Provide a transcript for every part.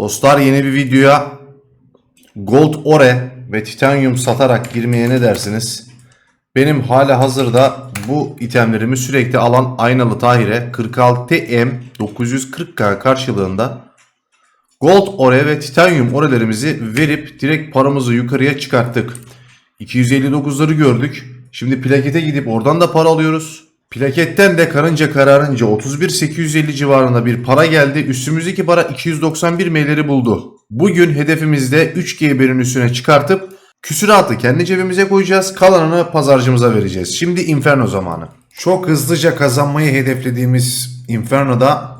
Dostlar yeni bir videoya Gold Ore ve Titanium satarak girmeye ne dersiniz? Benim hala hazırda bu itemlerimi sürekli alan Aynalı Tahir'e 46M 940K karşılığında Gold Ore ve Titanium Ore'lerimizi verip direkt paramızı yukarıya çıkarttık. 259'ları gördük. Şimdi plakete gidip oradan da para alıyoruz. Plaketten de karınca kararınca 31.850 civarında bir para geldi. Üstümüzdeki para 291 M'leri buldu. Bugün hedefimizde 3G1'in üstüne çıkartıp küsuratı kendi cebimize koyacağız. Kalanını pazarcımıza vereceğiz. Şimdi Inferno zamanı. Çok hızlıca kazanmayı hedeflediğimiz Inferno'da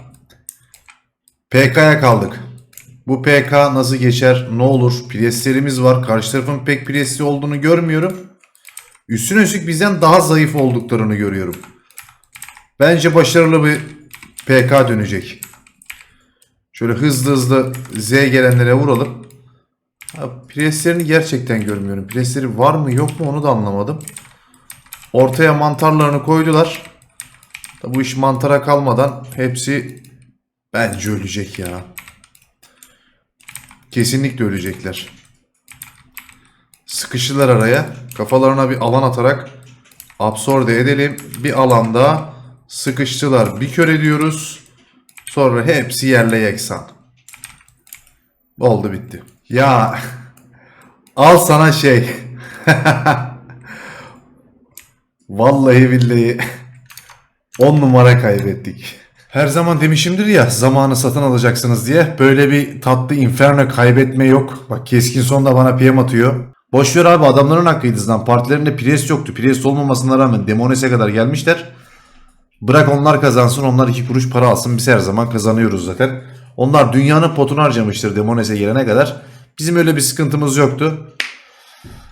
PK'ya kaldık. Bu PK nasıl geçer, ne olur? Preslerimiz var. Karşı tarafın pek presli olduğunu görmüyorum. Üstüne üstlük bizden daha zayıf olduklarını görüyorum. Bence başarılı bir PK dönecek. Şöyle hızlı hızlı Z gelenlere vuralım. Ha, preslerini gerçekten görmüyorum. Presleri var mı yok mu onu da anlamadım. Ortaya mantarlarını koydular. Da bu iş mantara kalmadan hepsi bence ölecek ya. Kesinlikle ölecekler. Sıkıştılar araya. Kafalarına bir alan atarak absorbe edelim. Bir alanda sıkıştılar. Bir kör ediyoruz. Sonra hepsi yerle yeksan. Oldu bitti. Ya al sana şey. Vallahi billahi 10 numara kaybettik. Her zaman demişimdir ya zamanı satın alacaksınız diye. Böyle bir tatlı inferno kaybetme yok. Bak keskin son da bana PM atıyor. Boşver abi adamların hakkıydı lan. Partilerinde pres yoktu. Pres olmamasına rağmen Demones'e kadar gelmişler. Bırak onlar kazansın onlar iki kuruş para alsın. Biz her zaman kazanıyoruz zaten. Onlar dünyanın potunu harcamıştır Demones'e gelene kadar. Bizim öyle bir sıkıntımız yoktu.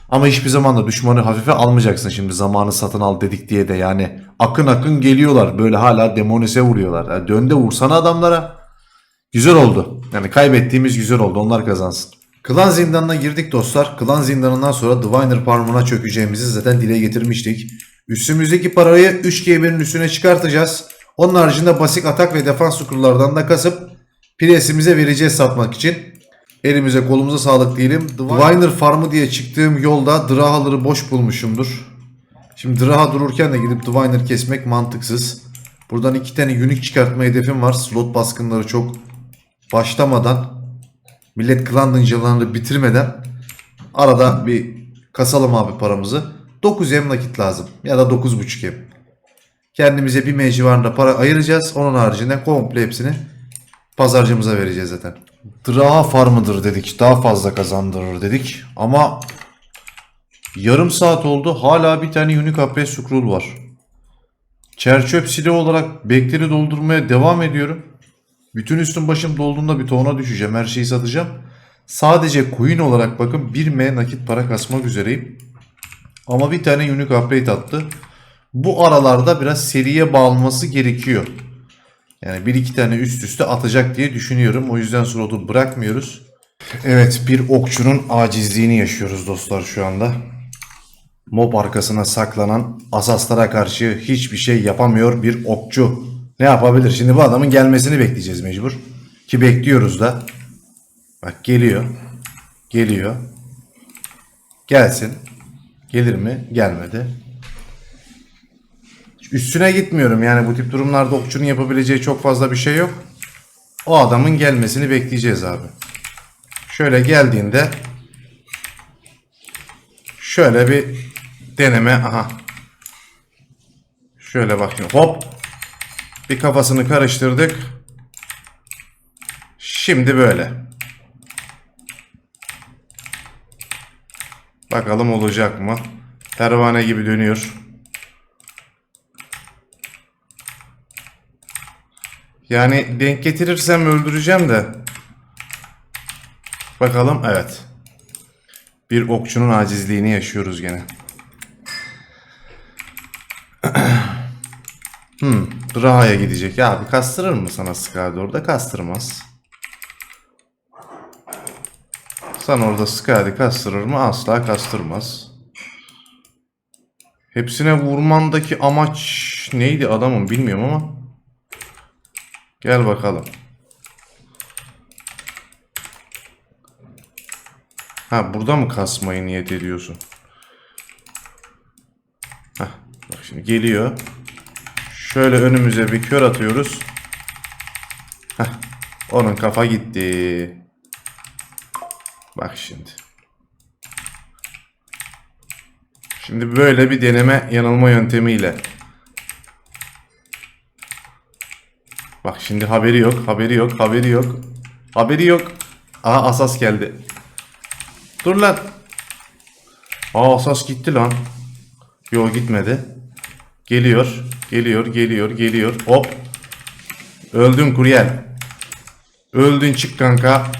Ama hiçbir zaman da düşmanı hafife almayacaksın şimdi zamanı satın al dedik diye de yani akın akın geliyorlar böyle hala Demonis'e vuruyorlar. Yani dön de vursana adamlara. Güzel oldu. Yani kaybettiğimiz güzel oldu onlar kazansın. Klan zindanına girdik dostlar. Klan zindanından sonra Diviner Farm'ına çökeceğimizi zaten dile getirmiştik. Üstümüzdeki parayı 3G1'in üstüne çıkartacağız. Onun haricinde basit atak ve defans scroll'lardan da kasıp presimize vereceğiz satmak için. Elimize kolumuza sağlık diyelim. Diviner Farmı diye çıktığım yolda Drahaları boş bulmuşumdur. Şimdi Draha dururken de gidip Diviner kesmek mantıksız. Buradan iki tane unique çıkartma hedefim var. Slot baskınları çok başlamadan millet klan dıncalarını bitirmeden arada bir kasalım abi paramızı. 9 M nakit lazım ya da 9.5 M. Kendimize bir M civarında para ayıracağız. Onun haricinde komple hepsini pazarcımıza vereceğiz zaten. Draha farmıdır dedik. Daha fazla kazandırır dedik. Ama yarım saat oldu. Hala bir tane Unique AP scroll var. Çerçöp silah olarak bekleri doldurmaya devam ediyorum. Bütün üstüm başım dolduğunda bir tona düşeceğim. Her şeyi satacağım. Sadece coin olarak bakın 1M nakit para kasmak üzereyim. Ama bir tane Unique upgrade attı. Bu aralarda biraz seriye bağlanması gerekiyor. Yani bir iki tane üst üste atacak diye düşünüyorum. O yüzden slotu bırakmıyoruz. Evet bir okçunun acizliğini yaşıyoruz dostlar şu anda. Mob arkasına saklanan asaslara karşı hiçbir şey yapamıyor bir okçu. Ne yapabilir? Şimdi bu adamın gelmesini bekleyeceğiz mecbur. Ki bekliyoruz da. Bak geliyor. Geliyor. Gelsin. Gelir mi? Gelmedi. Üstüne gitmiyorum yani bu tip durumlarda okçunun yapabileceği çok fazla bir şey yok. O adamın gelmesini bekleyeceğiz abi. Şöyle geldiğinde şöyle bir deneme aha. Şöyle bakayım hop bir kafasını karıştırdık. Şimdi böyle. Bakalım olacak mı? Pervane gibi dönüyor. Yani denk getirirsem öldüreceğim de. Bakalım evet. Bir okçunun acizliğini yaşıyoruz gene. hmm, Draha'ya gidecek. Ya abi kastırır mı sana Skadi orada? Kastırmaz. Sana orada Skadi kastırır mı? Asla kastırmaz. Hepsine vurmandaki amaç neydi adamın bilmiyorum ama. Gel bakalım. Ha burada mı kasmayı niyet ediyorsun? Heh, bak şimdi geliyor. Şöyle önümüze bir kör atıyoruz. Heh, onun kafa gitti. Bak şimdi. Şimdi böyle bir deneme yanılma yöntemiyle. Bak şimdi haberi yok, haberi yok, haberi yok. Haberi yok. Aha asas geldi. Dur lan. Aa asas gitti lan. Yo gitmedi. Geliyor, geliyor, geliyor, geliyor. Hop. Öldün kuryel. Öldün çık kanka.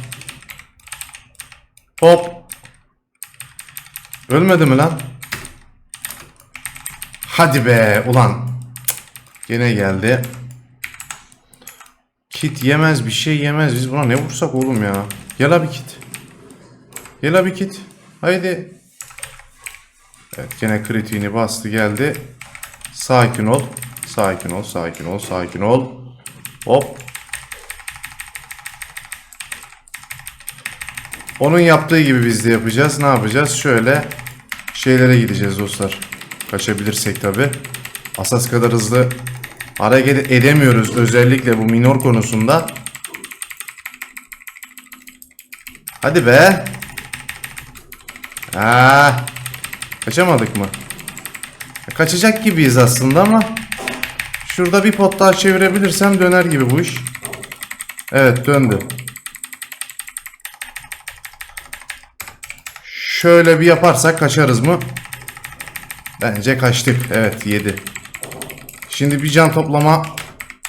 Hop. Ölmedi mi lan? Hadi be ulan. Gene geldi. Kit yemez bir şey yemez. Biz buna ne vursak oğlum ya. Gel abi kit. Gel abi kit. Haydi. Evet gene kritiğini bastı geldi. Sakin ol. Sakin ol, sakin ol, sakin ol. Hop. Onun yaptığı gibi biz de yapacağız. Ne yapacağız? Şöyle şeylere gideceğiz dostlar. Kaçabilirsek tabi. Asas kadar hızlı hareket edemiyoruz. Özellikle bu minor konusunda. Hadi be. Ah. Kaçamadık mı? Kaçacak gibiyiz aslında ama şurada bir pot daha çevirebilirsem döner gibi bu iş. Evet döndü. Şöyle bir yaparsak kaçarız mı? Bence kaçtık. Evet yedi. Şimdi bir can toplama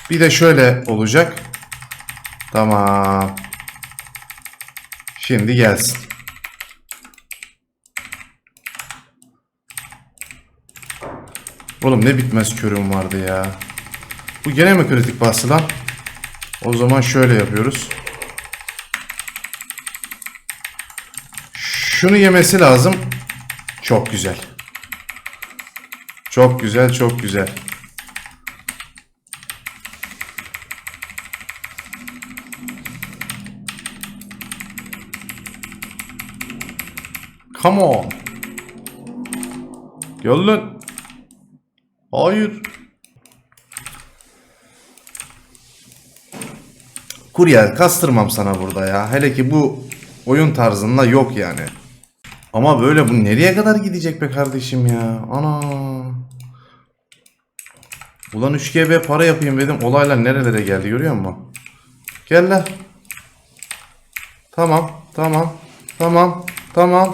bir de şöyle olacak. Tamam. Şimdi gelsin. Oğlum ne bitmez körüm vardı ya. Bu gene mi kritik bastı lan? O zaman şöyle yapıyoruz. Şunu yemesi lazım. Çok güzel. Çok güzel, çok güzel. Come on. Gel lan. Hayır. Kuryer kastırmam sana burada ya. Hele ki bu oyun tarzında yok yani. Ama böyle bu nereye kadar gidecek be kardeşim ya? Ana. Ulan 3GB para yapayım dedim. Olaylar nerelere geldi görüyor musun? Gel lan. Tamam, tamam, tamam, tamam,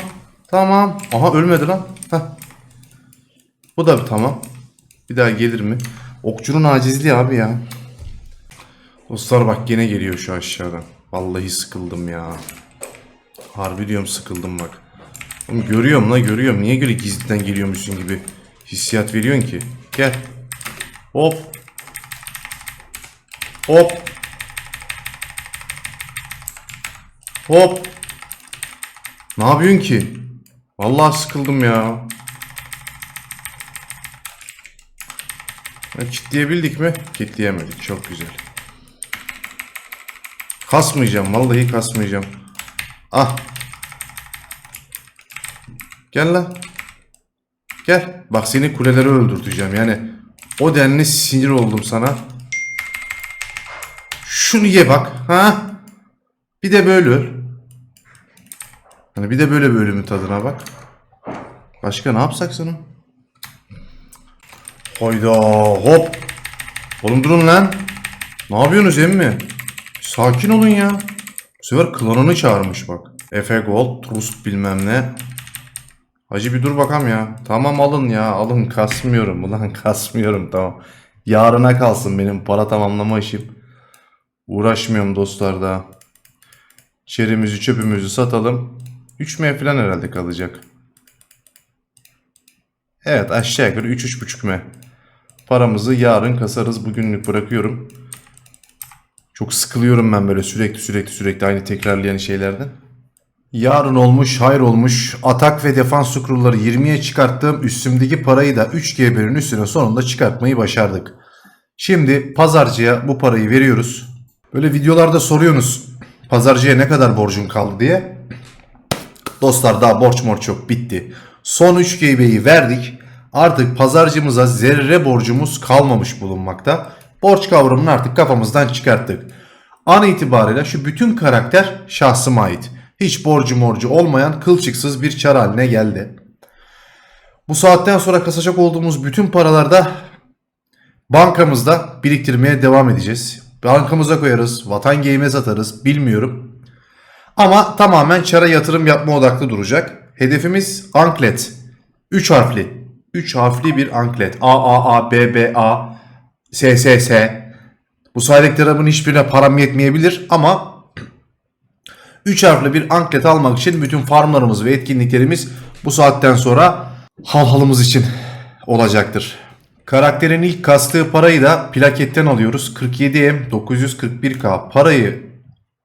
tamam. Aha ölmedi lan. Heh. Bu da tamam. Bir daha gelir mi? Okçunun acizliği abi ya. Dostlar bak gene geliyor şu aşağıdan. Vallahi sıkıldım ya. Harbi diyorum sıkıldım bak. Oğlum görüyorum la görüyorum. Niye göre gizliden geliyormuşsun gibi hissiyat veriyorsun ki? Gel. Hop. Hop. Hop. Ne yapıyorsun ki? Vallahi sıkıldım ya. Kitleyebildik mi? Kitleyemedik. Çok güzel. Kasmayacağım. Vallahi kasmayacağım. Ah. Gel lan. Gel. Bak seni kuleleri öldürteceğim. Yani o denli sinir oldum sana. Şunu ye bak. Ha? Bir de böyle öl. Hani bir de böyle bir ölümün tadına bak. Başka ne yapsak sana? Hayda hop. Oğlum durun lan. Ne yapıyorsunuz emmi? Sakin olun ya. Bu sefer klanını çağırmış bak. Efe Gold, Trust bilmem ne. Hacı bir dur bakalım ya. Tamam alın ya alın kasmıyorum. Ulan kasmıyorum tamam. Yarına kalsın benim para tamamlama işim. Uğraşmıyorum dostlar daha. Çerimizi çöpümüzü satalım. 3 M falan herhalde kalacak. Evet aşağı yukarı 3-3,5 M. Paramızı yarın kasarız. Bugünlük bırakıyorum. Çok sıkılıyorum ben böyle sürekli sürekli sürekli aynı tekrarlayan şeylerden. Yarın olmuş, hayır olmuş. Atak ve defans scroll'ları 20'ye çıkarttım. Üstümdeki parayı da 3 GB'nin üstüne sonunda çıkartmayı başardık. Şimdi pazarcıya bu parayı veriyoruz. Böyle videolarda soruyorsunuz pazarcıya ne kadar borcum kaldı diye. Dostlar daha borç morç yok bitti. Son 3 GB'yi verdik. Artık pazarcımıza zerre borcumuz kalmamış bulunmakta. Borç kavramını artık kafamızdan çıkarttık. An itibariyle şu bütün karakter şahsıma ait. Hiç borcu morcu olmayan kılçıksız bir çar haline geldi. Bu saatten sonra kasacak olduğumuz bütün paralarda bankamızda biriktirmeye devam edeceğiz. Bankamıza koyarız, vatan game'e satarız bilmiyorum. Ama tamamen çara yatırım yapma odaklı duracak. Hedefimiz anklet. 3 harfli. 3 harfli bir anklet. A A A B B A S S S. Bu saydıklarımın hiçbirine param yetmeyebilir ama 3 harfli bir anklet almak için bütün farmlarımız ve etkinliklerimiz bu saatten sonra hal halımız için olacaktır. Karakterin ilk kastığı parayı da plaketten alıyoruz. 47M 941K parayı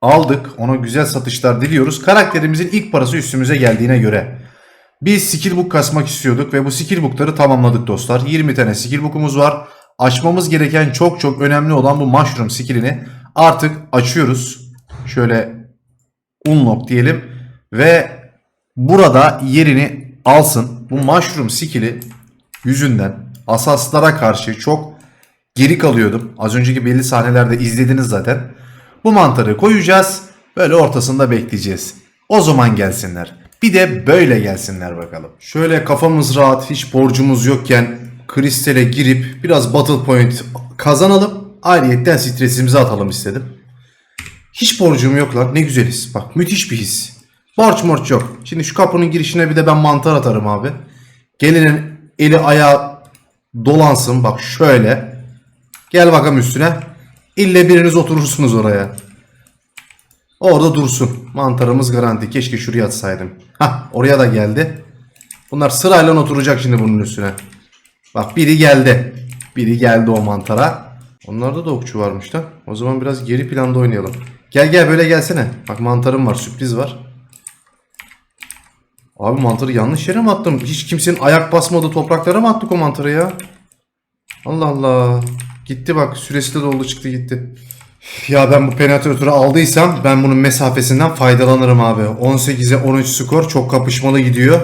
aldık. Ona güzel satışlar diliyoruz. Karakterimizin ilk parası üstümüze geldiğine göre. Biz skill book kasmak istiyorduk ve bu skill book'ları tamamladık dostlar. 20 tane skill book'umuz var. Açmamız gereken çok çok önemli olan bu mushroom skillini artık açıyoruz. Şöyle unlock diyelim ve burada yerini alsın. Bu mushroom skill'i yüzünden asaslara karşı çok geri kalıyordum. Az önceki belli sahnelerde izlediniz zaten. Bu mantarı koyacağız. Böyle ortasında bekleyeceğiz. O zaman gelsinler. Bir de böyle gelsinler bakalım. Şöyle kafamız rahat, hiç borcumuz yokken kristale girip biraz battle point kazanalım. Ayrıyetten stresimizi atalım istedim. Hiç borcum yok lan. Ne güzeliz. Bak müthiş bir his. Borç morç yok. Şimdi şu kapının girişine bir de ben mantar atarım abi. Gelinin eli ayağı dolansın. Bak şöyle. Gel bakalım üstüne. İlle biriniz oturursunuz oraya. Orada dursun. Mantarımız garanti. Keşke şuraya atsaydım. Hah oraya da geldi. Bunlar sırayla oturacak şimdi bunun üstüne. Bak biri geldi. Biri geldi o mantara. Onlarda da okçu varmış da. O zaman biraz geri planda oynayalım. Gel gel böyle gelsene. Bak mantarım var sürpriz var. Abi mantarı yanlış yere mi attım? Hiç kimsenin ayak basmadığı topraklara mı attık o mantarı ya? Allah Allah. Gitti bak süresi de doldu çıktı gitti. Ya ben bu penetratörü aldıysam ben bunun mesafesinden faydalanırım abi. 18'e 13 skor çok kapışmalı gidiyor.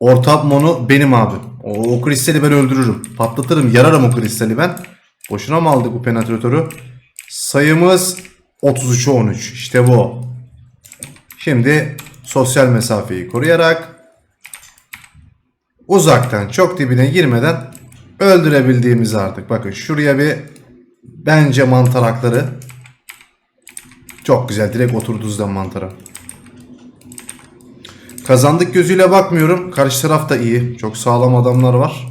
Orta monu benim abi. O, o kristali ben öldürürüm. Patlatırım yararım o kristali ben. Boşuna mı aldık bu penetratörü? Sayımız 33'e 13. İşte bu. Şimdi sosyal mesafeyi koruyarak uzaktan çok dibine girmeden öldürebildiğimiz artık. Bakın şuraya bir bence mantarakları çok güzel direkt oturdu zden mantara. Kazandık gözüyle bakmıyorum. Karşı taraf da iyi. Çok sağlam adamlar var.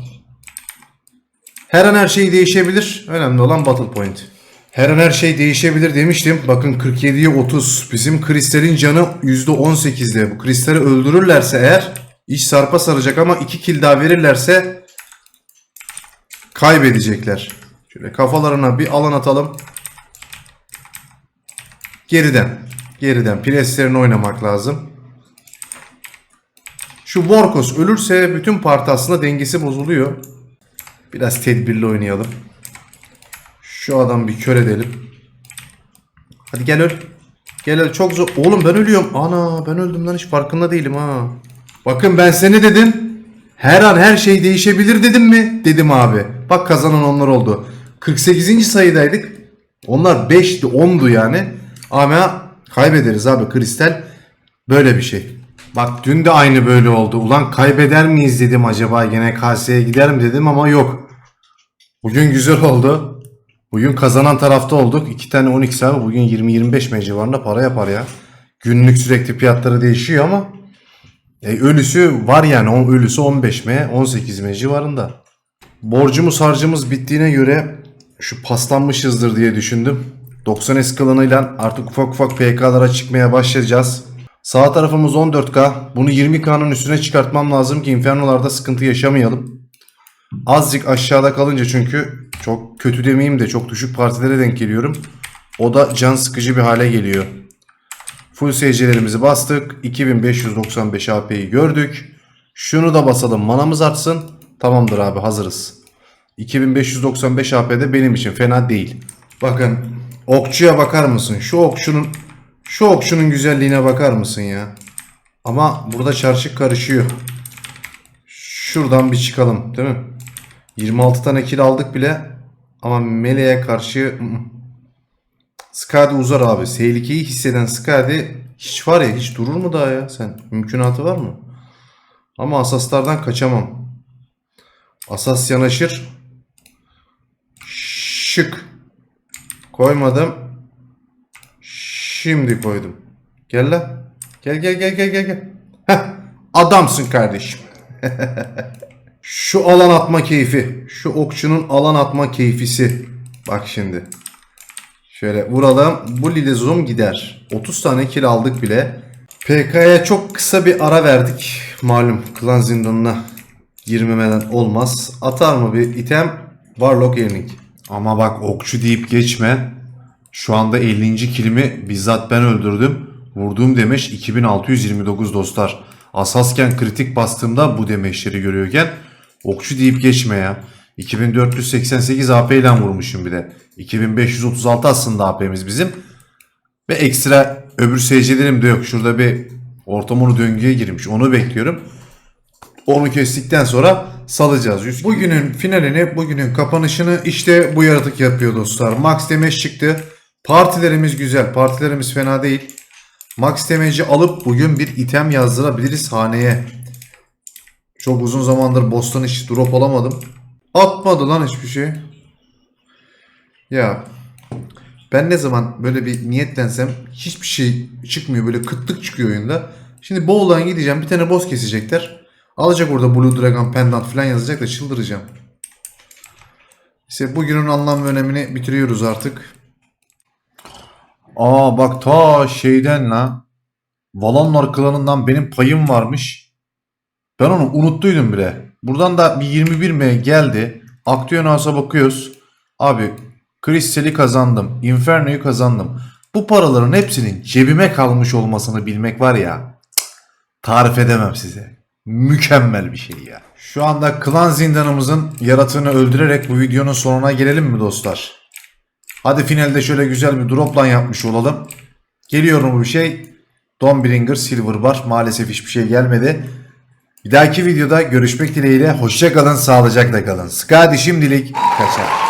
Her an her şey değişebilir. Önemli olan battle point. Her an her şey değişebilir demiştim. Bakın 47'ye 30. Bizim kristalin canı %18'de. Bu kristali öldürürlerse eğer iş sarpa saracak ama 2 kill daha verirlerse kaybedecekler. Şöyle kafalarına bir alan atalım. Geriden. Geriden. Preslerini oynamak lazım. Şu Vorkos ölürse bütün parti aslında dengesi bozuluyor. Biraz tedbirli oynayalım. Şu adam bir kör edelim. Hadi gel öl. Gel öl. Çok zor. Oğlum ben ölüyorum. Ana ben öldüm lan hiç farkında değilim ha. Bakın ben seni dedim. Her an her şey değişebilir dedim mi? Dedim abi. Bak kazanan onlar oldu. 48. sayıdaydık. Onlar 5'ti 10'du yani. Ama kaybederiz abi kristal. Böyle bir şey. Bak dün de aynı böyle oldu. Ulan kaybeder miyiz dedim acaba gene KS'ye gider mi dedim ama yok. Bugün güzel oldu. Bugün kazanan tarafta olduk. 2 tane 12 abi bugün 20-25 M civarında para yapar ya. Günlük sürekli fiyatları değişiyor ama e, ölüsü var yani. O ölüsü 15 M 18 M civarında. Borcumuz harcımız bittiğine göre şu paslanmışızdır diye düşündüm. 90S klanıyla artık ufak ufak PK'lara çıkmaya başlayacağız. Sağ tarafımız 14K. Bunu 20K'nın üstüne çıkartmam lazım ki Inferno'larda sıkıntı yaşamayalım. Azıcık aşağıda kalınca çünkü çok kötü demeyeyim de çok düşük partilere denk geliyorum. O da can sıkıcı bir hale geliyor. Full SC'lerimizi bastık. 2595 AP'yi gördük. Şunu da basalım manamız artsın. Tamamdır abi hazırız. 2595 AP'de benim için fena değil. Bakın okçuya bakar mısın? Şu okçunun şu okçunun güzelliğine bakar mısın ya? Ama burada çarşı karışıyor. Şuradan bir çıkalım değil mi? 26 tane kill aldık bile. Ama Mele'ye karşı. Skadi uzar abi. Tehlikeyi hisseden Skadi hiç var ya hiç durur mu daha ya sen? Mümkünatı var mı? Ama asaslardan kaçamam. Asas yanaşır. Şık. Koymadım. Şimdi koydum. Gel lan. Gel gel gel gel gel. Heh, adamsın kardeşim. Şu alan atma keyfi. Şu okçunun alan atma keyfisi. Bak şimdi. Şöyle vuralım. Bu lile zoom gider. 30 tane kill aldık bile. PK'ya çok kısa bir ara verdik. Malum klan zindanına girmemeden olmaz. Atar mı bir item? Warlock Earning. Ama bak okçu deyip geçme. Şu anda 50. kilimi bizzat ben öldürdüm. Vurduğum demeç 2629 dostlar. Asasken kritik bastığımda bu demeçleri görüyorken okçu deyip geçme ya. 2488 AP ile vurmuşum bir de. 2536 aslında AP'miz bizim. Ve ekstra öbür SC'lerim de yok. Şurada bir ortamını döngüye girmiş. Onu bekliyorum. Onu kestikten sonra salacağız. Bugünün finalini, bugünün kapanışını işte bu yaratık yapıyor dostlar. Max Damage çıktı. Partilerimiz güzel. Partilerimiz fena değil. Max Damage'i alıp bugün bir item yazdırabiliriz haneye. Çok uzun zamandır boss'tan hiç drop alamadım. Atmadı lan hiçbir şey. Ya ben ne zaman böyle bir niyetlensem hiçbir şey çıkmıyor. Böyle kıtlık çıkıyor oyunda. Şimdi Bowl'dan gideceğim. Bir tane boss kesecekler. Alacak orada Blue Dragon Pendant falan yazacak da çıldıracağım. İşte bugünün anlam ve önemini bitiriyoruz artık. Aa bak ta şeyden la. Valanlar klanından benim payım varmış. Ben onu unuttuydum bile. Buradan da bir 21M geldi. Aktiyonas'a bakıyoruz. Abi Crystal'i kazandım. Inferno'yu kazandım. Bu paraların hepsinin cebime kalmış olmasını bilmek var ya. Tarif edemem size. Mükemmel bir şey ya. Şu anda klan zindanımızın yaratığını öldürerek bu videonun sonuna gelelim mi dostlar? Hadi finalde şöyle güzel bir droplan yapmış olalım. Geliyor mu bir şey? Dawnbringer Silver var. Maalesef hiçbir şey gelmedi. Bir dahaki videoda görüşmek dileğiyle. Hoşça kalın, sağlıcakla kalın. Skadi şimdilik kaçar.